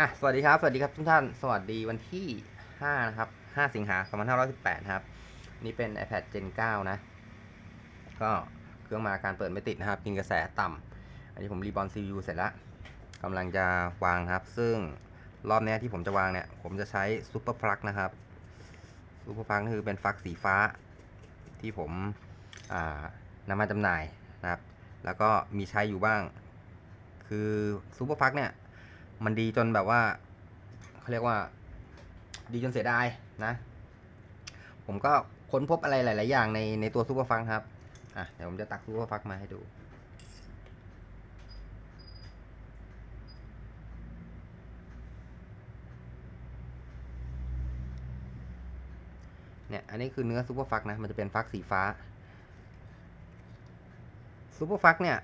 อะสวัสดีครับ สวัสดีครับทุกท่าน สวัสดีวันที่ 5 นะครับ 5 สิงหา2518ครับ นี่เป็น iPad Gen 9 นะ ก็เครื่องมาการเปิดไม่ติดนะครับ กินกระแสต่ำ อันนี้ผมรีบอล CPU เสร็จแล้วกำลังจะวางครับ ซึ่งรอบนี้ที่ผมจะวางเนี่ย ผมจะใช้ซูเปอร์ฟลักนะครับซูเปอร์ฟลักคือเป็นฟลักสีฟ้า ที่ผมนำมาจำหน่ายนะครับ แล้วก็มีใช้อยู่บ้าง คือซูเปอร์ฟลักเนี่ย มันดีจนแบบว่าเขาเรียกว่า ดีจนเสียดายนะ ผมก็ค้นพบอะไรหลาย ๆ อย่างในในตัวซูเปอร์ฟังครับอะเดี๋ยวผมจะตักซูเปอร์ฟังมาให้ดูเนี่ย อันนี้คือเนื้อซูเปอร์ฟักนะ มันจะเป็นฟักสีฟ้าซูเปอร์ฟักเนี่ย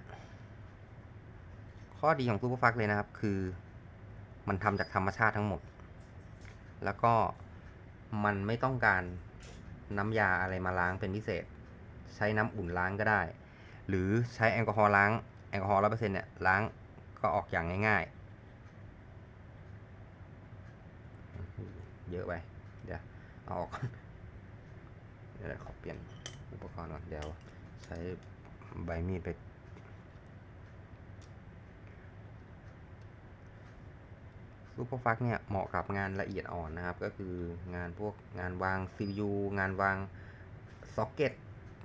ข้อดีของซูเปอร์ฟักเลยนะครับ คือ มันทำจากธรรมชาติทั้งหมด แล้วก็มันไม่ต้องการน้ำยาอะไรมาล้างเป็นพิเศษ ใช้น้ำอุ่นล้างก็ได้ หรือใช้แอลกอฮอล์ล้างแอลกอฮอล์ร้อเปอร์เซ็นต์เนี่ยล้างก็ออกอย่างง่ายๆ เยอะไปเดี๋ยวเอาออกเดี๋ยวขอเปลี่ยนอุปกรณ์ก่อนเดี๋ยวใช้ใบมีดไป ซูเปอร์ฟักเนี่ยเหมาะกับงานละเอียดอ่อนนะครับ ก็คืองานพวกงานวาง CPU งานวางซ็อกเก็ต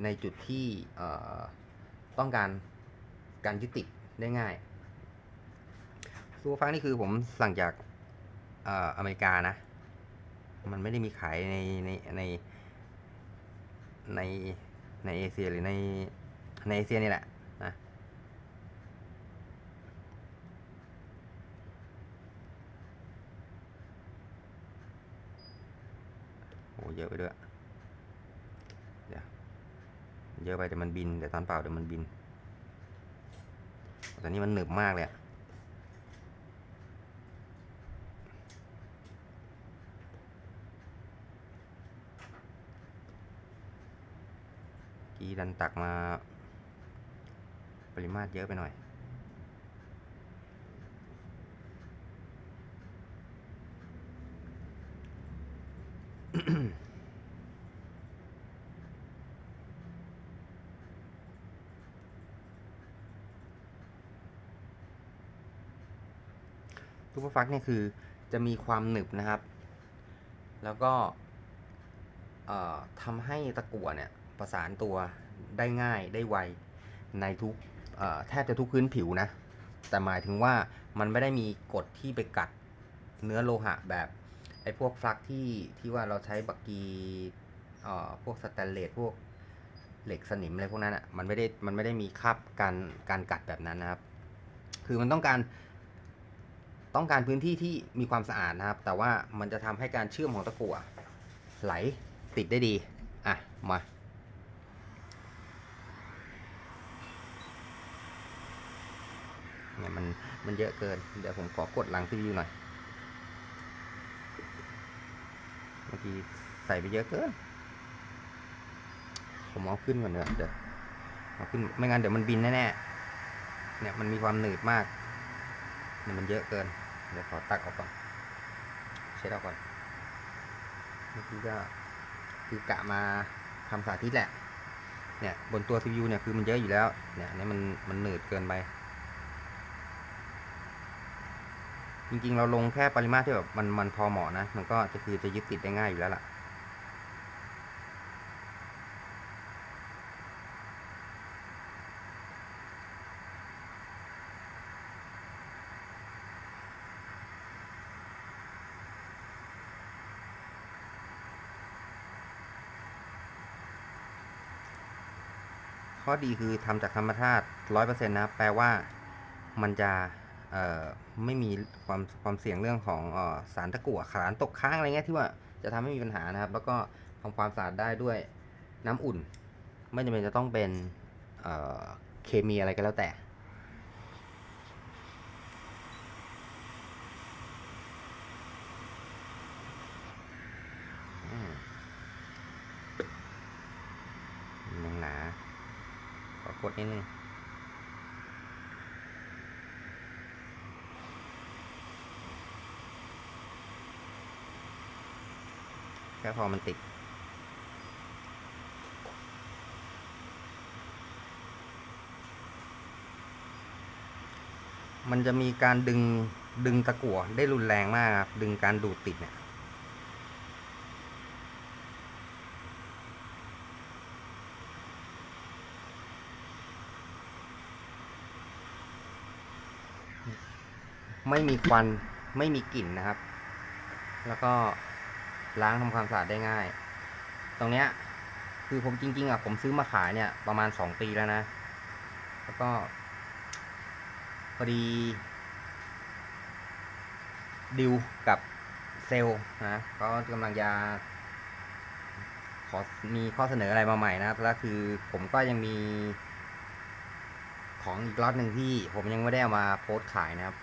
ในจุดที่ต้องการการยึดติดได้ง่ายซูเปอร์ฟักนี่คือผมสั่งจากเอออเมริกานะ มันไม่ได้มีขายในในในในในเอเชียหรือในในเอเชียนี่แหละนะ โอ้ เยอะไปด้วย เดี๋ยว เยอะไปเดี๋ยวมันบินเดี๋ยวตอนเปล่าเดี๋ยวมันบิน แต่นี่มันหนึบมากเลยกีดันตักมาปริมาตรเยอะไปหน่อย ซูเปอร์ฟักเนี่ยคือจะมีความหนึบนะครับ แล้วก็ทำให้ตะกั่วเนี่ยประสานตัวได้ง่ายได้ไวในทุกแทบจะทุกพื้นผิวนะ แต่หมายถึงว่ามันไม่ได้มีกฎที่ไปกัดเนื้อโลหะแบบไอ้พวกฟลักที่ที่ว่าเราใช้บักกีพวกสแตนเลสพวกเหล็กสนิมอะไรพวกนั้นอะมันไม่ได้มันไม่ได้มีคาบการการกัดแบบนั้นนะครับ คือมันต้องการ ต้องการพื้นที่ที่มีความสะอาดนะครับ แต่ว่ามันจะทำให้การเชื่อมของตะกั่วไหลติดได้ดี อะ มา เนี่ยมันมันเยอะเกิน เดี๋ยวผมขอกดหลังซีพีหน่อย เมื่อกี้ใส่ไปเยอะเกิน ผมเอาขึ้นก่อนเนอะเดี๋ยวเอาขึ้น ไม่งั้นเดี๋ยวมันบินแน่ๆ เนี่ยมันมีความหนืดมากเนี่ยมันเยอะเกิน เดี๋ยวขอตักออกก่อน เช็ดออกก่อนเมื่อกี้ก็คือกะมาทำสาธิตแหละ เนี่ยบนตัว CPU เนี่ยคือมันเยอะอยู่แล้ว เนี่ยอันนี้มันมันหนืดเกินไป จริงๆเราลงแค่ปริมาตรที่แบบมันมันพอเหมาะนะ มันก็จะคือจะยึดติดได้ง่ายอยู่แล้วล่ะ ข้อดีคือทำจากธรรมชาติร้อยเปอร์เซ็นต์นะแปลว่ามันจะไม่มีความความเสี่ยงเรื่องของออสารตะกั่วสารตกค้างอะไรเงี้ยที่ว่าจะทำให้มีปัญหานะครับ แล้วก็ทำความสะอาดได้ด้วยน้ำอุ่น ไม่จำเป็นจะต้องเป็นเเคมีอะไรก็แล้วแต่ กดนิดนึงแค่พอมันติดมันจะมีการดึงดึงตะกั่วได้รุนแรงมากครับดึงการดูดติดเนี่ย ไม่มีควันไม่มีกลิ่นนะครับ แล้วก็ล้างทำความสะอาดได้ง่าย ตรงเนี้ยคือผมจริง ๆอะผมซื้อมาขายเนี่ยประมาณสองปีแล้วนะ แล้วก็พอดีดิวกับเซลนะก็กำลังจะขอมีข้อเสนออะไรมาใหม่นะครับแล้วคือผมก็ยังมีของอีกล็อตหนึ่งที่ผมยังไม่ได้เอามาโพสต์ขายนะครับ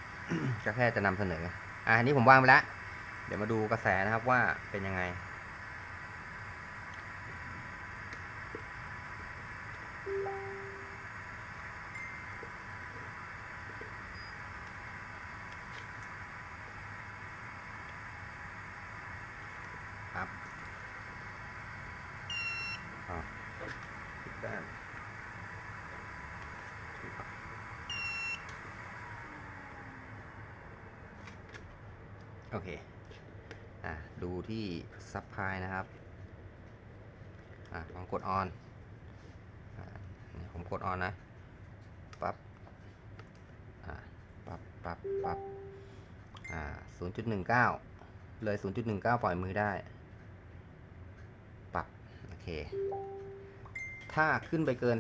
ก็แค่จะนำเสนอ อะอันนี้ผมวางไปแล้ว เดี๋ยวมาดูกระแสนะครับว่าเป็นยังไง ครับอะปิดด้าน อเคอะดูที่ซับพลายนะครับอะลองกดออนอะผมกดออนนะปั๊บอะปั๊บปั๊บปั๊บอ่า0.19เลย 0.19 ปล่อยมือได้ ปรับ โอเค ถ้าขึ้นไปเกิน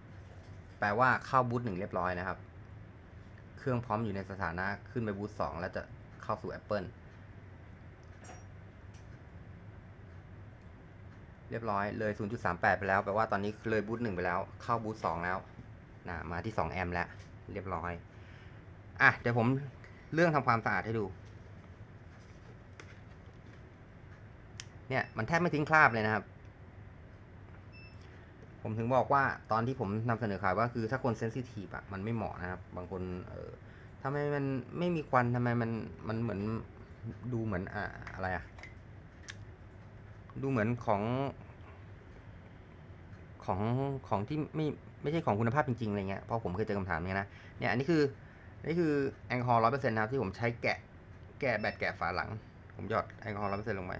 0.38 แปลว่าเข้าบูทหนึ่งเรียบร้อยนะครับ เครื่องพร้อมอยู่ในสถานะขึ้นไปบูทสองแล้วจะ เข้าสู่ Apple เรียบร้อยเลย 0.38 ไปแล้ว แปลว่าตอนนี้เลยบูทหนึ่งไปแล้ว เข้าบูทสองแล้วนะมาที่ 2 แอมป์แล้ว เรียบร้อย อะ เดี๋ยวผมเรื่องทำความสะอาดให้ดู เนี่ย มันแทบไม่ทิ้งคราบเลยนะครับ ผมถึงบอกว่าตอนที่ผมนำเสนอข่าวว่าคือถ้าคนเซนซิทีฟอะมันไม่เหมาะนะครับ บางคนเออ ทำไมมันไม่มีควันทำไมมันมันเหมือนดูเหมือนอ่าอะไรอะดูเหมือนของของของที่ไม่ไม่ใช่ของคุณภาพจริงๆอะไรเงี้ยเพราะผมเคยเจอคำถามนี้นะเนี่ยอันนี้คือนี่คือแอลกอฮอล์ร้อยเปอร์เซ็นต์นะครับที่ผมใช้แกะแกะแบตแกะฝาหลัง ผมหยอดแอลกอฮอล์ร้อยเปอร์เซ็นต์ลงไป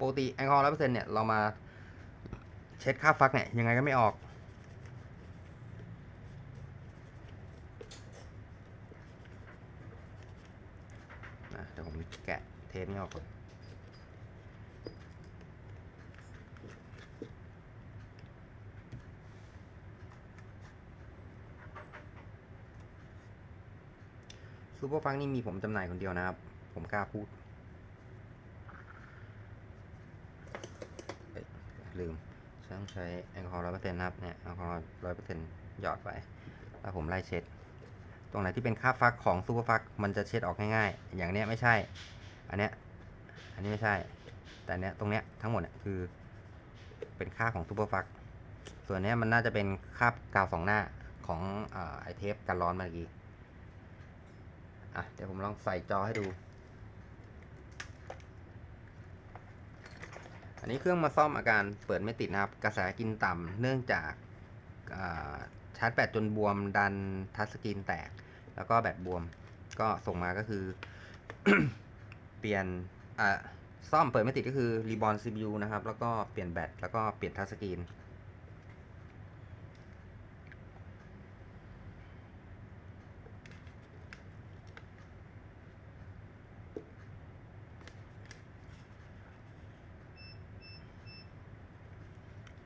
ปกติแอลกอฮอล์ร้อยเปอร์เซ็นต์เนี่ยเรามาเช็ดค่าฟักเนี่ยยังไงก็ไม่ออก นะเดี๋ยวผม แกะเทปนี้ออกก่อนซูเปอร์ฟังนี่มีผมจำหน่ายคนเดียวนะครับ ผมกล้าพูด ลืมต้องใช้แอลกอฮอล์ร้อยเปอร์เซ็นต์นะครับเนี่ยแอลกอฮอล์ร้อยเปอร์เซ็นต์หยอดไป แล้วผมไล่เช็ด ตรงไหนที่เป็นค่าบฟักของซูเปอร์ฟักมันจะเช็ดออกง่ายๆ อย่างเนี้ยไม่ใช่ อันเนี้ย อันนี้ไม่ใช่ แต่เนี้ยตรงเนี้ยทั้งหมดเนี่ยคือ เป็นค่าของซูเปอร์ฟัก ส่วนเนี้ยมันน่าจะเป็นคราบกาวสองหน้าของอไอเทปกันร้อนเมื่อกี้ อะเดี๋ยวผมลองใส่จอให้ดู อันนี้เครื่องมาซ่อมอาการเปิดไม่ติดนะครับ กระแสกินต่ำเนื่องจากอ่า ชาร์จแบตจนบวมดันทัชสกรีนแตก แล้วก็แบตบวม ก็ส่งมาก็คือ เปลี่ยนอ่าซ่อมเปิดไม่ติดก็คือรีบอน CPU นะครับ แล้วก็เปลี่ยนแบตแล้วก็เปลี่ยนทัชสกรีน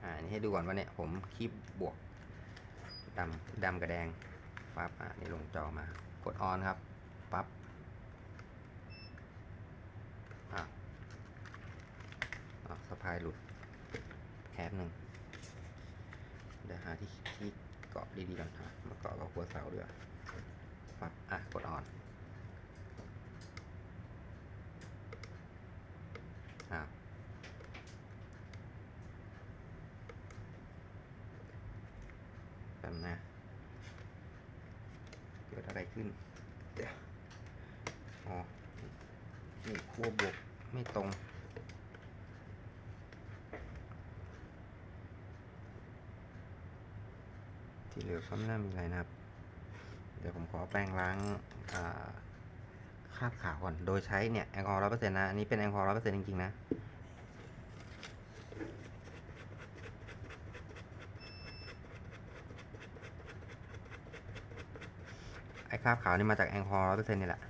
อ่านนี้ให้ดูก่อนว่าเนี่ยผมคีบบวก ดำดำกับแดงปั๊บอะนี่ลงจอมากดออนครับปั๊บอะอ่าสะพายหลุดแคบหนึ่งเดี๋ยวหาที่ที่เกาะดีๆก่อนฮะมาเกาะกับหัวเสาด้วยปั๊บอะกดออน กันนะ เกิดอะไรขึ้น เดี๋ยว อ๋อ นี่ขั้วบวกไม่ตรงที่เหลือก็ไม่น่ามีอะไรนะครับ เดี๋ยวผมขอแปรงล้างคราบขาวก่อน โดยใช้เนี่ยแอลกอฮอล์ร้อยเปอร์เซ็นต์นะ อันนี้เป็นแอลกอฮอล์ร้อยเปอร์เซ็นต์จริงๆนะ คราบขาวนี่มาจากแอลกอฮอล์ร้อยเปอร์เซ็นต์นี่แหละ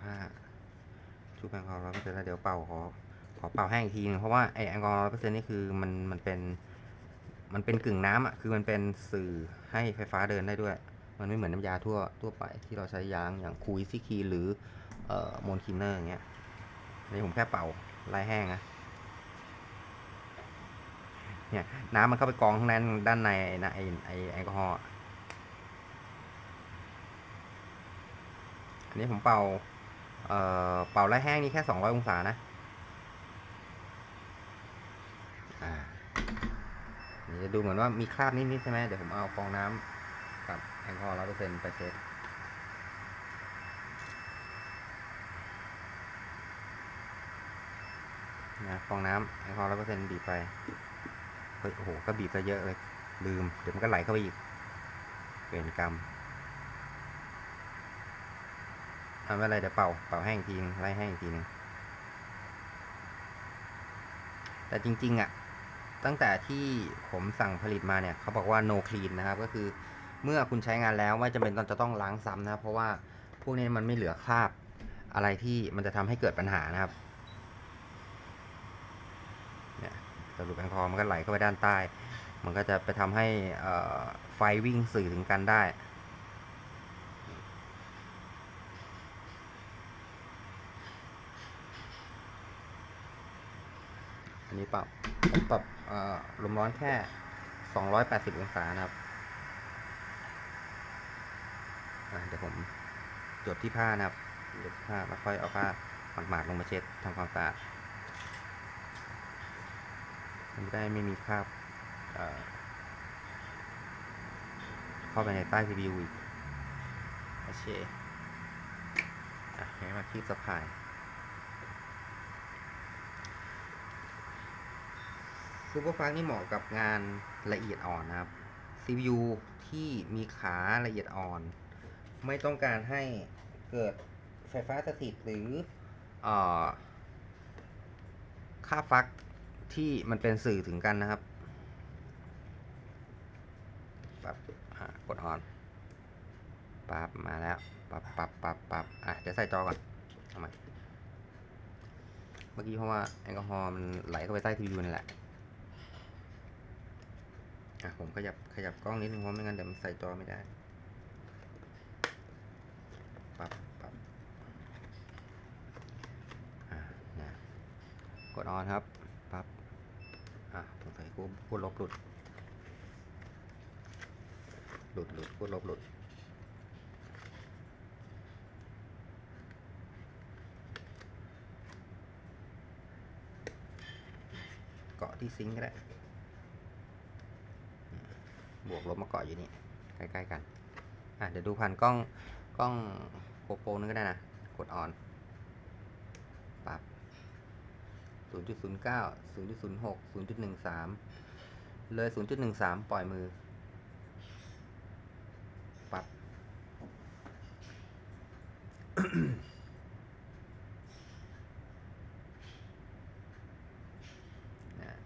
ผ้าชุบแอลกอฮอล์ร้อยเปอร์เซ็นต์แล้วเดี๋ยวเป่าขอขอเป่าแห้งอีกทีนึงเพราะว่าไอแอลกอฮอล์ร้อยเปอร์เซ็นต์นี่คือมันมันเป็นมันเป็นกึ่งน้ำอะ คือมันเป็นสื่อให้ไฟฟ้าเดินได้ด้วย มันไม่เหมือนน้ำยาทั่วทั่วไปที่เราใช้ยางอย่างคูอิซิคีหรือเอ่อโมนคินเนอร์อย่างเงี้ยอันนี้ผมแค่เป่าไล่แห้งนะ เนี่ยน้ำมันเข้าไปกองข้างในด้านในไอ้นะไอไอแอลกอฮอล์อะอันนี้ผมเป่าเอ่อเป่าไล่แห้งนี่แค่ 200 องศานะอ่านี่จะดูเหมือนว่ามีคราบนิดๆใช่ไหมเดี๋ยวผมเอาฟองน้ำกับแอลกอฮอล์ร้อยเปอร์เซ็นต์ไปเช็ดนะฟองน้ำแอลกอฮอล์ร้อยเปอร์เซ็นต์บีบไปเฮ้ยโอ้โหก็บีบซะเยอะเลย ลืม เดี๋ยวมันก็ไหลเข้าไปอีกเวรกรรมเอาไม่เป็นไรเดี๋ยวเป่าเป่าแห้งทีนึงไล่แห้งทีนึงแต่จริง ๆอะตั้งแต่ที่ผมสั่งผลิตมาเนี่ยเขาบอกว่า no clean นะครับ ก็คือเมื่อคุณใช้งานแล้วไม่จำเป็นต้องจะต้องล้างซ้ำนะครับเพราะว่าพวกนี้มันไม่เหลือคราบอะไรที่มันจะทำให้เกิดปัญหานะครับ เนี่ย สรุปแอลกอฮอล์มันก็ไหลเข้าไปด้านใต้ มันก็จะไปทำให้ไฟวิ่งสื่อถึงกันได้ อันนี้ปรับผมปรับเอ่อลมร้อนแค่ 280 องศานะครับเดี๋ยวผมจดที่ผ้านะครับจดที่ผ้าแล้วค่อยเอาผ้าหมาดๆลงมาเช็ดทำความสะอาด มันจะได้ไม่มีคราบเข้าไปในใต้ CPU อีก โอเคอะให้มาคีบสะพายซูเปอร์ฟาสนี่เหมาะกับงานละเอียดอ่อนนะครับ CPU ที่มีขาละเอียดอ่อน ไม่ต้องการให้เกิดไฟฟ้าสถิตหรืออค่าฟัก ที่มันเป็นสื่อถึงกันนะครับปั๊บกดออนปั๊บมาแล้วปั๊บปั๊บปั๊บปั๊บอะเดี๋ยวใส่จอก่อนทำไมเมื่อกี้เพราะว่าแอลกอฮอล์มันไหลเข้าไปใต้ทีวีนี่แหละอะผมขยับขยับกล้องนิดนึงเพราะไม่งั้นเดี๋ยวมันใส่จอไม่ได้ปับปับอะนะกดออนครับ พูดลบหลุด หลุดหลุดพูดลบหลุด เกาะที่ซิงค์ก็ได้ บวกลบมาเกาะอยู่นี่ ใกล้ๆกัน อะ เดี๋ยวดูผ่านกล้องกล้องโกโปรนึงก็ได้นะ กดออนปรับ 0.09 0.06 0.13 เลย 0.13 ปล่อยมือปรับ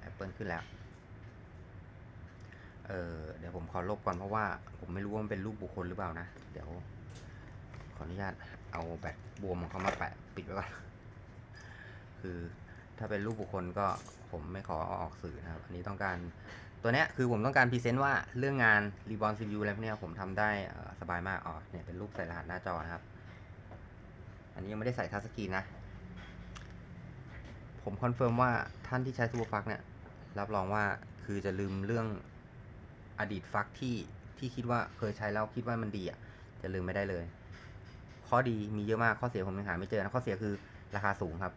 แอปเปิลขึ้นแล้ว เออเดี๋ยวผมขอลบก่อนเพราะว่า ผมไม่รู้ว่ามันเป็นรูปบุคคลหรือเปล่านะ เดี๋ยว ขออนุญาตเอาแบตบวมของเขามาแปะปิดไว้ก่อน คือ ถ้าเป็นรูปบุคคลก็ผมไม่ขอออกสื่อนะครับ อันนี้ต้องการตัวเนี้ยคือผมต้องการพรีเซนต์ว่าเรื่องงานรีบอนซีวิวอะไรพวกเนี้ยผมทำได้สบายมากอ๋อเนี่ยเป็นรูปใส่รหัสหน้าจอนะครับ อันนี้ยังไม่ได้ใส่ทัชสกรีนนะ ผมคอนเฟิร์มว่าท่านที่ใช้ซูเปอร์ฟักเนี่ยรับรองว่าคือจะลืมเรื่องอดีตฟักที่ที่คิดว่าเคยใช้แล้วคิดว่ามันดีอะจะลืมไม่ได้เลย ข้อดีมีเยอะมากข้อเสียผมยังหาไม่เจอนะข้อเสียคือราคาสูงครับ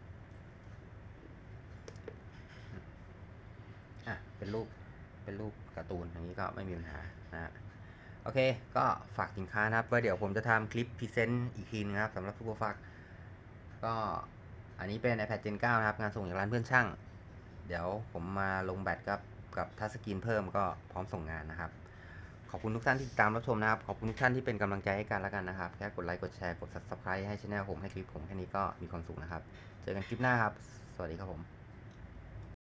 อะเป็นรูปเป็นรูปการ์ตูนอย่างนี้ก็ไม่มีปัญหานะฮะโอเค ก็ฝากสินค้านะครับไว้เดี๋ยวผมจะทำคลิปพรีเซนต์อีกทีนึงครับสำหรับซูเปอร์ฟัก ก็อันนี้เป็น iPad Gen 9 นะครับ งานส่งจากร้านเพื่อนช่าง เดี๋ยวผมมาลงแบตกับกับทัชสกรีนเพิ่มก็พร้อมส่งงานนะครับ ขอบคุณทุกท่านที่ติดตามรับชมนะครับ ขอบคุณทุกท่านที่เป็นกำลังใจให้กันแล้วกันนะครับ แค่กดไลค์กดแชร์กด subscribe ให้ช่องผมให้คลิปผมแค่นี้ก็มีความสุขนะครับ เจอกันคลิปหน้าครับ สวัสดีครับผม